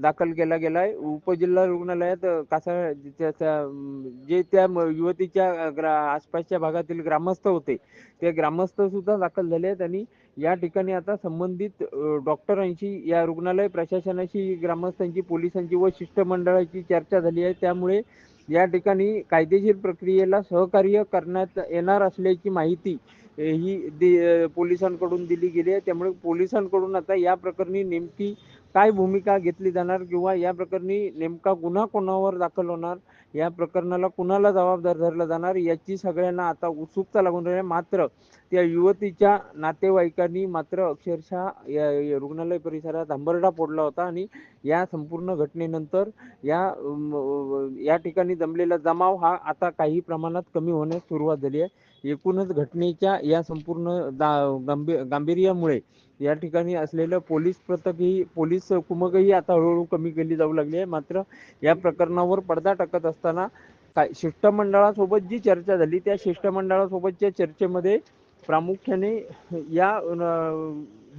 दाखल केला गेलाय. उपजिल्हा रुग्णालयात अ, कासा जे त्या युवतीच्या ग्रा आसपासच्या भागातील ग्रामस्थ होते ते ग्रामस्थ सुद्धा दाखल झाले आहेत आणि या ठिकाणी आता संबंधित डॉक्टरांशी या रुग्णालय प्रशासनाशी ग्रामस्थांची पोलिसांची व शिष्टमंडळाची चर्चा झाली आहे. त्यामुळे या ठिकाणी कायदेशीर प्रक्रियेला सहकार्य करण्यात येणार असल्याची माहिती ही पोलिसांकडून दिली गेली आहे. त्यामुळे पोलिसांकडून आता या प्रकरणी नेमकी काय भूमिका घेतली जाणार किंवा या प्रकरणी नेमका गुन्हा कोणावर दाखल होणार या प्रकरणाला कुणाला जबाबदार धरलं जाणार याची सगळ्यांना आता उत्सुकता लागून राहिली आहे. मात्र त्या युवतीच्या नातेवाईकांनी मात्र अक्षरशः या रुग्णालय परिसरात हंबरडा फोडला होता आणि या संपूर्ण घटनेनंतर या या ठिकाणी जमलेला जमाव हा आता काही प्रमाणात कमी होण्यास सुरुवात झाली आहे एकूणच घटनेच्या या संपूर्ण दा गांभीर्यामुळे या ठिकाणी असलेलं पोलीस पथकही पोलीस कुमकही आता हळूहळू कमी केली जाऊ लागली आहे. मात्र या प्रकरणावर पडदा टाकत असताना काय शिष्टमंडळासोबत जी चर्चा झाली त्या शिष्टमंडळासोबतच्या चर्चेमध्ये प्रामुख्याने या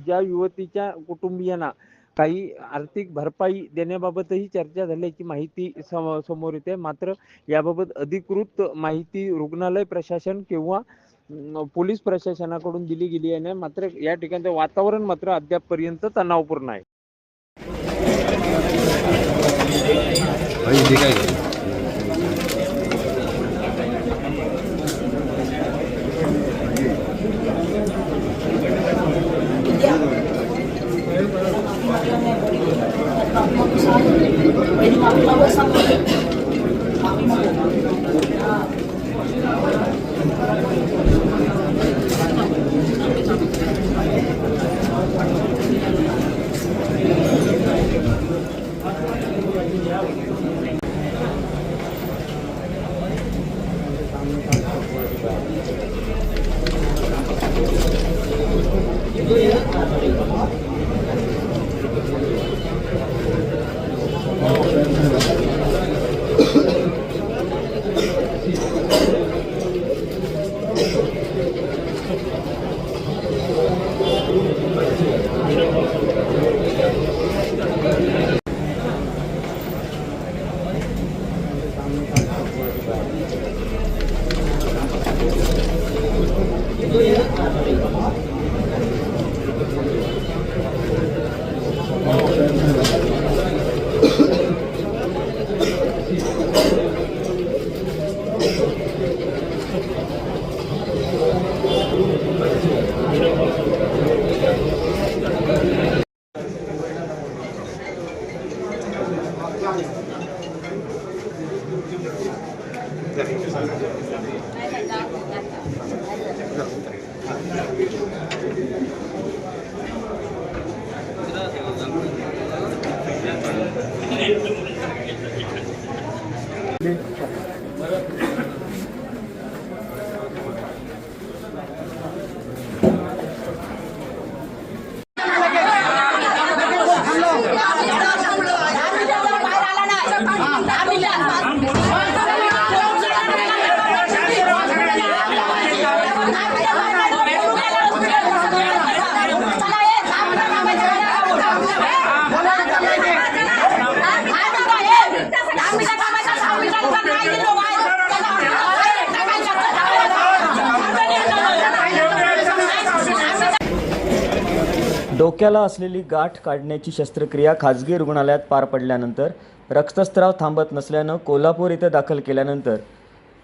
ज्या युवतीच्या कुटुंबियांना काही आर्थिक भरपाई देण्याबाबतही चर्चा झाल्याची माहिती सम समोर येते. मात्र याबाबत अधिकृत माहिती रुग्णालय प्रशासन किंवा पोलीस प्रशासनाकडून दिली गेली आहे मात्र या ठिकाणचं वातावरण मात्र अद्यापपर्यंत तणावपूर्ण आहे. 何? डोक्याला असलेली गाठ काढण्याची शस्त्रक्रिया खाजगी रुग्णालयात पार पडल्यानंतर रक्तस्त्राव थांबत नसल्यानं कोल्हापूर इथं दाखल केल्यानंतर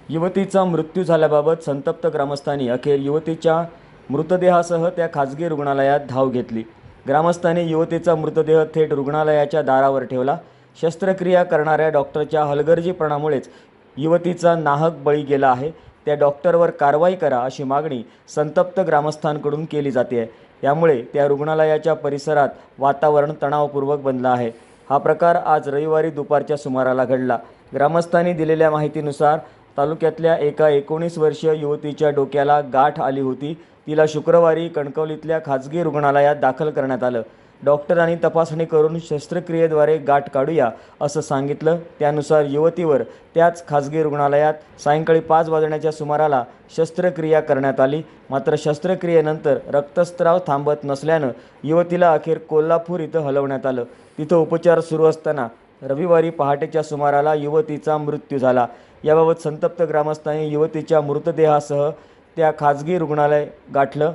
युवतीचा मृत्यू झाल्याबाबत संतप्त ग्रामस्थांनी अखेर युवतीच्या मृतदेहासह त्या खाजगी रुग्णालयात धाव घेतली. ग्रामस्थांनी युवतीचा मृतदेह थेट रुग्णालयाच्या दारावर ठेवला. शस्त्रक्रिया करणाऱ्या डॉक्टरच्या हलगर्जीपणामुळेच युवतीचा नाहक बळी गेला आहे. त्या डॉक्टरवर कारवाई करा अशी मागणी संतप्त ग्रामस्थांकडून केली जाते. आहे यामुळे त्या रुग्णालयाच्या परिसरात वातावरण तणावपूर्वक बनलं आहे. हा प्रकार आज रविवारी दुपारच्या सुमाराला घडला. ग्रामस्थांनी दिलेल्या माहितीनुसार तालुक्यातल्या एका एकोणीस वर्षीय युवतीच्या डोक्याला गाठ आली होती. तिला शुक्रवारी कणकवलीतल्या खाजगी रुग्णालयात दाखल करण्यात आलं. डॉक्टरांनी तपासणी करून शस्त्रक्रियेद्वारे गाठ काढूया असं सांगितलं. त्यानुसार युवतीवर त्याच खाजगी रुग्णालयात सायंकाळी पाच वाजण्याच्या सुमाराला शस्त्रक्रिया करण्यात आली. मात्र शस्त्रक्रियेनंतर रक्तस्त्राव थांबत नसल्यानं युवतीला अखेर कोल्हापूर इथं हलवण्यात आलं. तिथं उपचार सुरू असताना रविवारी पहाटेच्या सुमाराला युवतीचा मृत्यू झाला. याबाबत संतप्त ग्रामस्थांनी युवतीच्या मृतदेहासह त्या खाजगी रुग्णालय गाठलं.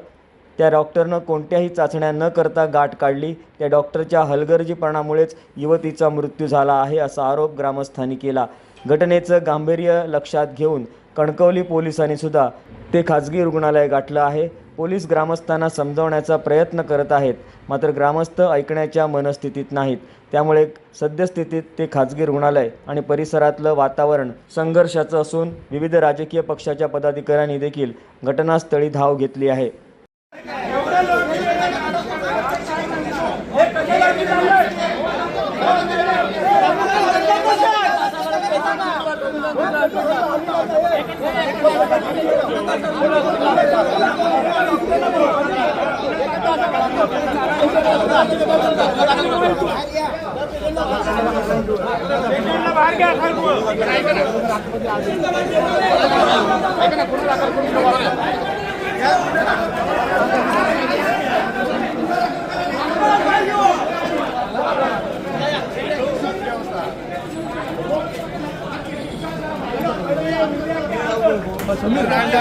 त्या डॉक्टरनं कोणत्याही चाचण्या न करता गाठ काढली. त्या डॉक्टरच्या हलगर्जीपणामुळेच युवतीचा मृत्यू झाला आहे असा आरोप ग्रामस्थांनी केला. घटनेचं गांभीर्य लक्षात घेऊन कणकवली पोलिसांनी सुद्धा ते खाजगी रुग्णालय गाठलं आहे. पोलीस ग्रामस्थांना समजावण्याचा प्रयत्न करत आहेत मात्र ग्रामस्थ ऐकण्याच्या मनस्थितीत नाहीत. त्यामुळे सद्यस्थितीत ते खाजगी रुग्णालय आणि परिसरातलं वातावरण संघर्षाचं असून विविध राजकीय पक्षाच्या पदाधिकाऱ्यांनी देखील घटनास्थळी धाव घेतली आहे. Samir Randa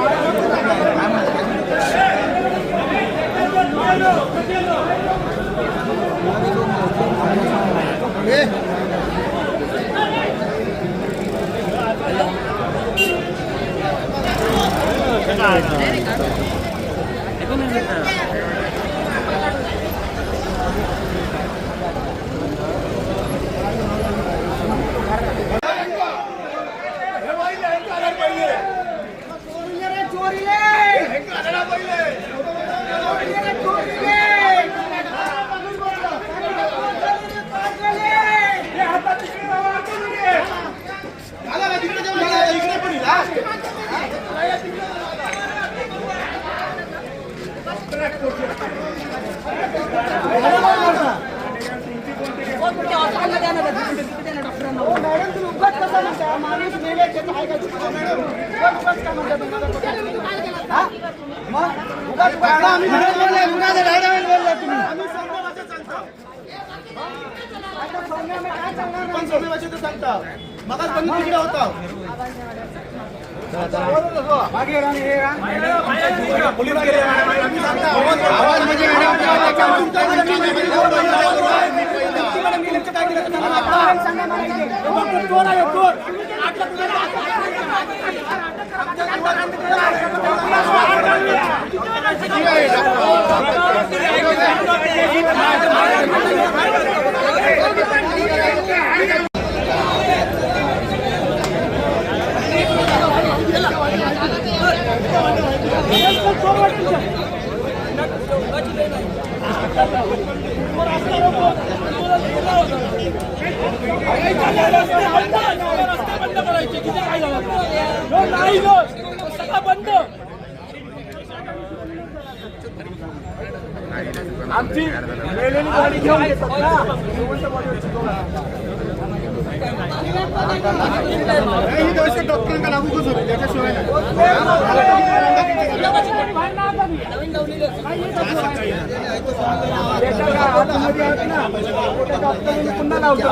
Yeah. पण सोपी भाषेत सांगता मग पण तिकडे होता ही दोषी डॉक्टरांना पुन्हा लावतो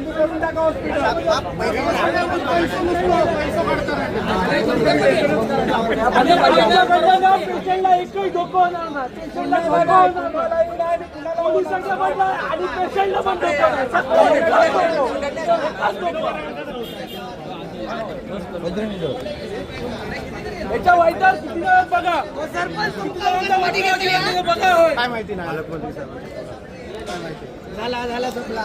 बंद करून टाका हॉस्पिटल. पैसे नसतो, पैसे वाढतात. पेशंटला एकही धोका होणार नाही पेशंटला धोका होणार नाही पोलिसांचा म्हटलं आणि पेशंटला पण धोका नाही याच्या वाईटात किती जण बघा किती जणांचा वाईट वाटलं बघा होय. काय माहिती नाही झाला झाला संपला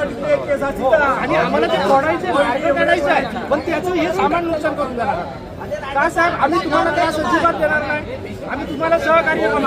आणि आम्हाला ते तोडायचे मार्ग काढायचं आहे पण त्याचं हे सामान नुकसान करून देणार. का साहेब आम्ही तुम्हाला त्रास अजिबात देणार नाही. आम्ही तुम्हाला सहकार्य करू.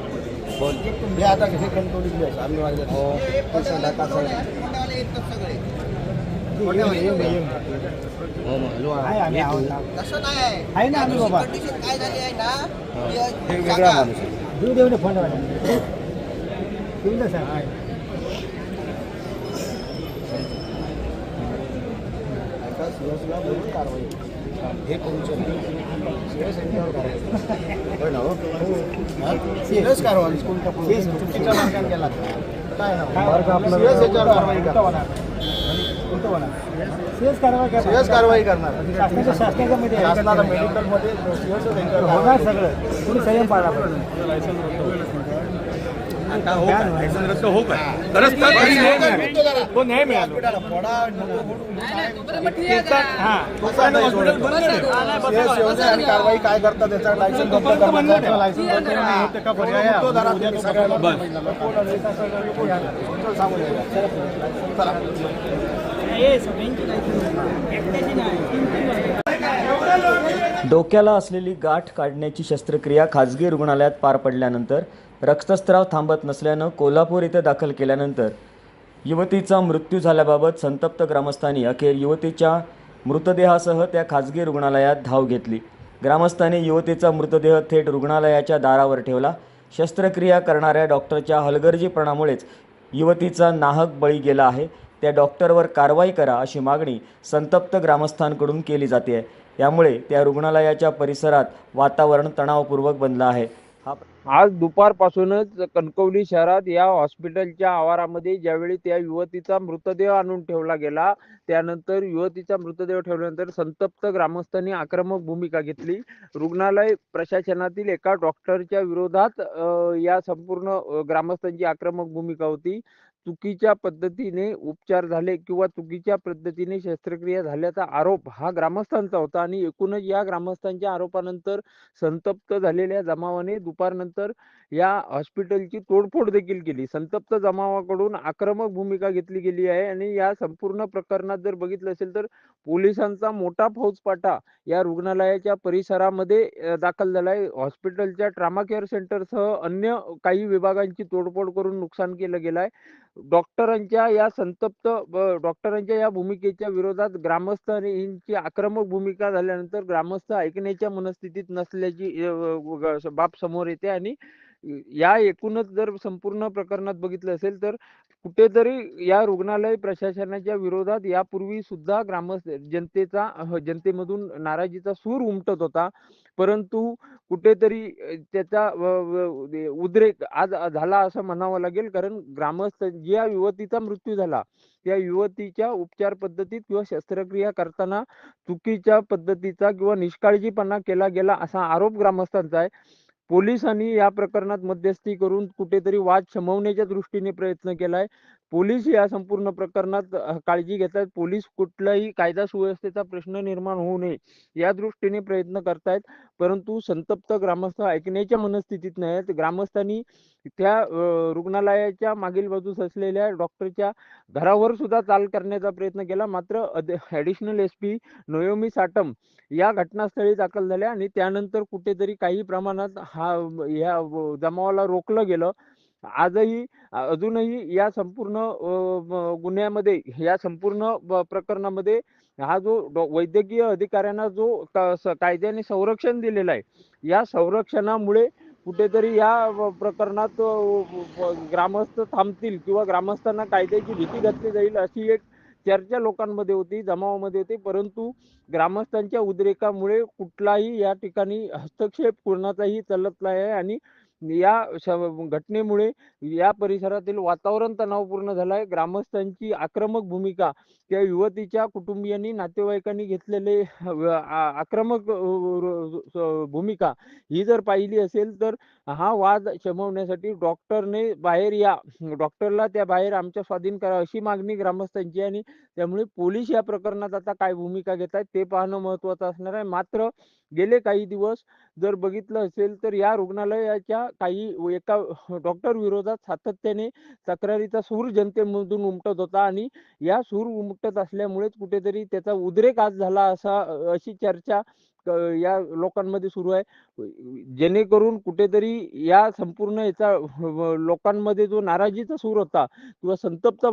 हे आता कसे कंट्रोल आम्ही वाजले हो संध्याकाळ आहे ना. आम्ही बाबा. काय झाली आहे ना हे. वेगळा माणूस आहे. देऊ देऊ फोन देऊ दे साहेब हे सिरियस कारवाई चुकीच्या मार्गाने गेला. काय सिरियस कारवाई करा सिरियस कारवाई करणार. शासनाच्या शासनाच्या मध्ये शासनाला मेडिकलमध्ये होणार सगळं. तुम्ही संयम तो मिळालो. आणि कारवाई काय करतात त्याचा? लायसन रद्द करण्याचा लायसन रद्द करणे का पर्याय आहे? उद्या तुम्ही सगळ्यांना कोण आलं, एका सगळ्यांना कोण आलं? सांगून द्या. चला. डोक्याला असलेली गाठ काढण्याची शस्त्रक्रिया खाजगी रुग्णालयात पार पडल्यानंतर रक्तस्त्राव थांबत नसल्यानं कोल्हापूर इथं दाखल केल्यानंतर युवतीचा मृत्यू झाल्याबाबत संतप्त ग्रामस्थांनी अखेर युवतीच्या मृतदेहासह त्या खाजगी रुग्णालयात धाव घेतली. ग्रामस्थांनी युवतीचा मृतदेह थेट रुग्णालयाच्या दारावर ठेवला. शस्त्रक्रिया करणाऱ्या डॉक्टरच्या हलगर्जीपणामुळेच युवतीचा नाहक बळी गेला आहे. त्या डॉक्टरवर कारवाई करा अशी मागणी संतप्त ग्रामस्थांकडून केली जाते. आहे यामुळे त्या रुग्णालयाच्या परिसरात वातावरण तणावपूर्वक बनलं आहे. हा आज दुपारपासूनच कणकवली शहरात या हॉस्पिटलच्या आवारामध्ये ज्यावेळी त्या युवतीचा मृतदेह आणून ठेवला गेला त्यानंतर युवतीचा मृतदेह ठेवल्यानंतर संतप्त ग्रामस्थांनी आक्रमक भूमिका घेतली. रुग्णालय प्रशासनातील एका डॉक्टरच्या विरोधात या संपूर्ण ग्रामस्थांची आक्रमक भूमिका होती. चुकीच्या पद्धतीने उपचार झाले किंवा चुकीच्या पद्धतीने शस्त्रक्रिया झाल्याचा आरोप हा ग्रामस्थांचा होता. आणि एकूणच या ग्रामस्थांच्या आरोपानंतर संतप्त झालेल्या जमावाने दुपारनंतर या हॉस्पिटलची तोडफोड देखील केली. संतप्त जमावाकडून आक्रमक भूमिका घेतली गेली आहे आणि या संपूर्ण प्रकरणात जर बघितलं असेल तर पोलिसांचा मोठा फौजपाटा या रुग्णालयाच्या परिसरामध्ये दाखल झाला आहे हॉस्पिटलच्या ट्रामा केअर सेंटरसह अन्य काही विभागांची तोडफोड करून नुकसान केलं गेलं आहे डॉक्टरांच्या या संतप्त ब- डॉक्टरांच्या या भूमिकेच्या विरोधात ग्रामस्थांची आक्रमक भूमिका झाल्यानंतर ग्रामस्थ ऐकण्याच्या मनस्थितीत नसल्याची बाब समोर येते आणि या एकूणच जर संपूर्ण प्रकरणात बघितलं असेल तर कुठेतरी या रुग्णालय प्रशासनाच्या विरोधात यापूर्वी सुद्धा ग्रामस्थ जनतेचा जनतेमधून नाराजीचा सूर उमटत होता. परंतु कुठेतरी त्याचा उद्रेक आज झाला असं म्हणावं लागेल. कारण ग्रामस्थ ज्या युवतीचा मृत्यू झाला त्या युवतीच्या उपचार पद्धतीत किंवा शस्त्रक्रिया करताना चुकीच्या पद्धतीचा किंवा निष्काळजीपणा केला गेला असा आरोप ग्रामस्थांचा आहे. पोलिसांनी या प्रकरणात मध्यस्थी करून कुठेतरी वाद शमवण्याच्या दृष्टीने प्रयत्न केलाय. पोलीस या संपूर्ण प्रकरणात काळजी घेतात पोलीस कुठलाही कायदा सुव्यवस्थेचा प्रश्न निर्माण होऊ नये या दृष्टीने प्रयत्न करतायत. परंतु संतप्त ग्रामस्थ ऐकण्याच्या मनस्थितीत नाही आहेत ग्रामस्थांनी त्या रुग्णालयाच्या मागील बाजूस असलेल्या डॉक्टरच्या घरावर सुद्धा चाल करण्याचा प्रयत्न केला. मात्र additional S P Naomi Satam या घटनास्थळी दाखल झाल्या आणि त्यानंतर कुठेतरी काही प्रमाणात हा या जमावाला रोखलं गेलं. आजही अजूनही या संपूर्ण गुन्ह्यामध्ये या संपूर्ण प्रकरणामध्ये हा जो वैद्यकीय अधिकाऱ्यांना जो कायद्याने संरक्षण दिलेलं आहे या संरक्षणामुळे कुठेतरी या प्रकरणात ग्रामस्थ थांबतील किंवा ग्रामस्थांना कायद्याची भीती घातली जाईल अशी एक चर्चा लोकांमध्ये होती जमावामध्ये होती. परंतु ग्रामस्थांच्या उद्रेकामुळे कुठलाही या ठिकाणी हस्तक्षेप कोणाचाही चालत नाही आहे आणि या श- घटनेमुळे या परिसरातील वातावरण तणावपूर्ण झालं आहे ग्रामस्थांची आक्रमक भूमिका त्या युवतीच्या कुटुंबियांनी नातेवाईकांनी घेतलेले आक्रमक भूमिका ही जर पाहिली असेल तर हा वाद शमवण्यासाठी डॉक्टरने बाहेर या डॉक्टरला त्या बाहेर आमच्या स्वाधीन करा अशी मागणी ग्रामस्थांची आणि त्यामुळे पोलीस या प्रकरणात आता काय भूमिका घेत आहेत ते पाहणं महत्त्वाचं असणार आहे. मात्र गेले काही दिवस जर बघितलं असेल तर या रुग्णालयाच्या काही एका डॉक्टर विरोधात सातत्याने तक्रारीचा सूर जनतेमधून उमटत होता आणि या सूर उमटत असल्यामुळेच कुठेतरी त्याचा उद्रेक आज झाला असा अशी चर्चा या लोकांमध्ये सुरू आहे. जेणेकरून कुठेतरी या संपूर्ण याचा लोकांमध्ये जो नाराजीचा सूर होता किंवा संतप्त